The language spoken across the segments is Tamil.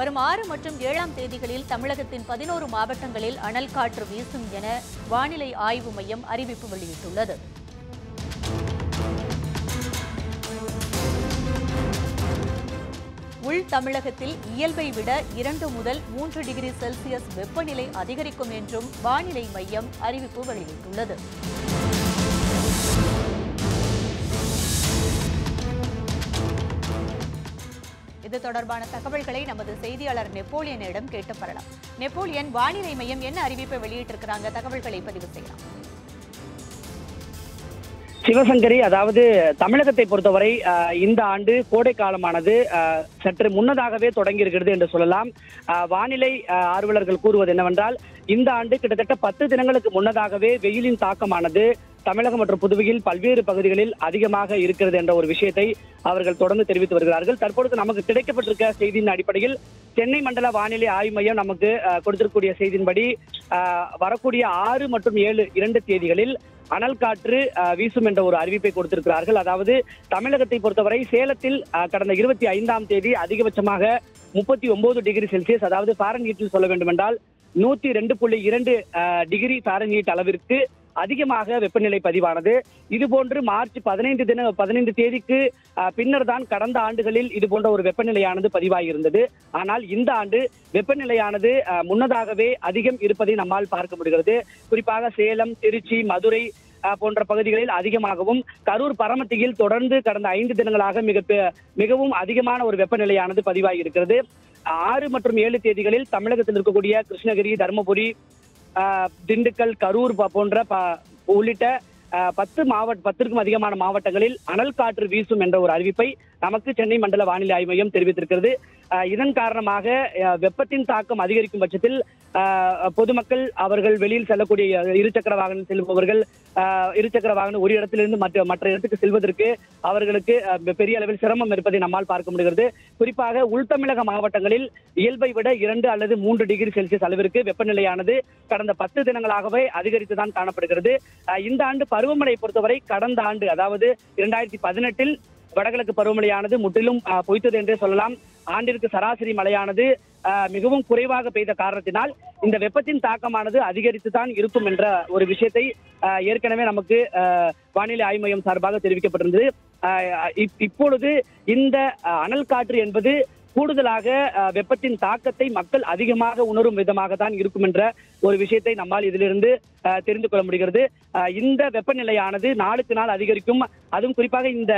வரும் ஆறு மற்றும் ஏழாம் தேதிகளில் தமிழகத்தின் பதினோரு மாவட்டங்களில் அனல் காற்று வீசும் என வானிலை ஆய்வு மையம் அறிவிப்பு வெளியிட்டுள்ளது. உள் தமிழகத்தில் இயல்பை விட இரண்டு முதல் மூன்று டிகிரி செல்சியஸ் வெப்பநிலை அதிகரிக்கும் என்றும் வானிலை மையம் அறிவிப்பு வெளியிட்டுள்ளது. இது தொடர்பான தகவல்களை நமது செய்தியாளர் நெப்போலியனிடம் கேட்டு பெறலாம் நெப்போலியன் வானிலை மையம் என்ன அறிவிப்பை வெளியிட்டிருக்கிறாங்க? தகவல்களை பதிவு செய்யலாம். சிவசங்கரி அதாவது தமிழகத்தை பொறுத்தவரை அஹ், இந்த ஆண்டு கோடை காலமானது அஹ், சற்று முன்னதாகவே தொடங்கி இருக்கிறது என்று சொல்லலாம். வானிலை அஹ், ஆர்வலர்கள் கூறுவது என்னவென்றால் இந்த ஆண்டு கிட்டத்தட்ட பத்து தினங்களுக்கு முன்னதாகவே வெயிலின் தாக்கமானது தமிழகம் மற்றும் புதுவையில் பல்வேறு பகுதிகளில் அதிகமாக இருக்கிறது என்ற ஒரு விஷயத்தை அவர்கள் தொடர்ந்து தெரிவித்து வருகிறார்கள். தற்பொழுது நமக்கு கிடைக்கப்பட்டிருக்க செய்தியின் அடிப்படையில் சென்னை மண்டல வானிலை ஆய்வு மையம் நமக்கு கொடுத்திருக்கக்கூடிய செய்தியின்படி வரக்கூடிய ஆறு மற்றும் ஏழு இரண்டு தேதிகளில் அனல் காற்று வீசும் என்ற ஒரு அறிவிப்பை கொடுத்திருக்கிறார்கள். அதாவது தமிழகத்தை பொறுத்தவரை சேலத்தில் கடந்த இருபத்தி ஐந்தாம் தேதி அதிகபட்சமாக முப்பத்தி ஒன்பது டிகிரி செல்சியஸ் அதாவது ஃபாரன்ஹீட்டில் சொல்ல வேண்டுமென்றால் நூத்தி ரெண்டு புள்ளி இரண்டு டிகிரி ஃபாரன்ஹீட் அளவிற்கு அதிகமாக வெப்பநிலை பதிவானது. இதுபோன்று மார்ச் பதினைந்து தின பதினைந்து தேதிக்கு பின்னர் தான் கடந்த ஆண்டுகளில் இது போன்ற ஒரு வெப்பநிலையானது பதிவாகியிருந்தது ஆனால் இந்த ஆண்டு வெப்பநிலையானது முன்னதாகவே அதிகம் இருப்பதை நம்மால் பார்க்க முடிகிறது. குறிப்பாக சேலம் திருச்சி மதுரை போன்ற பகுதிகளில் அதிகமாகவும் கரூர் பரமத்தியில் தொடர்ந்து கடந்த ஐந்து தினங்களாக மிக பெ- மிகவும் அதிகமான ஒரு வெப்பநிலையானது பதிவாகி இருக்கிறது ஆறு மற்றும் ஏழு தேதிகளில் தமிழகத்தில் இருக்கக்கூடிய கிருஷ்ணகிரி தருமபுரி திண்டுக்கல் கரூர் போன்ற ப- உள்ளிட்ட பத்து மாவட்ட பத்திற்கும் அதிகமான மாவட்டங்களில் அனல் காற்று வீசும் என்ற ஒரு அறிவிப்பை நமக்கு சென்னை மண்டல வானிலை ஆய்வு மையம் தெரிவித்திருக்கிறது. அஹ், இதன் காரணமாக அஹ், வெப்பத்தின் தாக்கம் அதிகரிக்கும் பட்சத்தில் பொதுமக்கள் அவர்கள் வெளியில் செல்லக்கூடிய இருசக்கர வாகனம் செல்பவர்கள் இருசக்கர வாகனம் ஒரு இடத்திலிருந்து மற்ற மற்ற இடத்துக்கு செல்வதற்கு அவர்களுக்கு பெரிய அளவில் சிரமம் இருப்பதை நம்மால் பார்க்க முடிகிறது. குறிப்பாக உள்தமிழக மாவட்டங்களில் இயல்பை விட இரண்டு அல்லது மூன்று டிகிரி செல்சியஸ் அளவிற்கு வெப்பநிலையானது கடந்த பத்து தினங்களாகவே அதிகரித்துதான் காணப்படுகிறது. இந்த ஆண்டு பருவமழை பொறுத்தவரை கடந்த ஆண்டு அதாவது இரண்டாயிரத்தி பதினெட்டில் வடகிழக்கு பருவமழையானது முற்றிலும் பொய்த்தது என்றே சொல்லலாம். ஆண்டிற்கு சராசரி மழையானது மிகவும் குறைவாக பெய்த காரணத்தினால் இந்த வெப்பத்தின் தாக்கமானது அதிகரித்து தான் இருக்கும் என்ற ஒரு விஷயத்தை அஹ், ஏற்கனவே நமக்கு அஹ், வானிலை ஆய்வு மையம் சார்பாக தெரிவிக்கப்பட்டிருந்தது. அஹ், இப்- இப்பொழுது இந்த அனல் காற்று என்பது கூடுதலாக வெப்பத்தின் தாக்கத்தை மக்கள் அதிகமாக உணரும் விதமாக தான் இருக்கும் என்ற ஒரு விஷயத்தை நம்மால் இதிலிருந்து அஹ், தெரிந்து கொள்ள முடிகிறது. அஹ், இந்த வெப்பநிலையானது நாளுக்கு நாள் அதிகரிக்கும். அதுவும் குறிப்பாக இந்த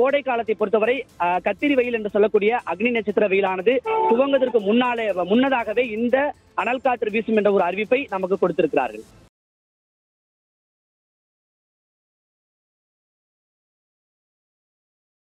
கோடை காலத்தை பொறுத்தவரை கத்திரி வெயில் என்று சொல்லக்கூடிய அக்னி நட்சத்திர வெயிலானது துவங்குவதற்கு முன்னாலே முன்னதாகவே இந்த அனல் காற்று வீசும் என்ற ஒரு அறிவிப்பை நமக்கு கொடுத்திருக்கிறார்கள்.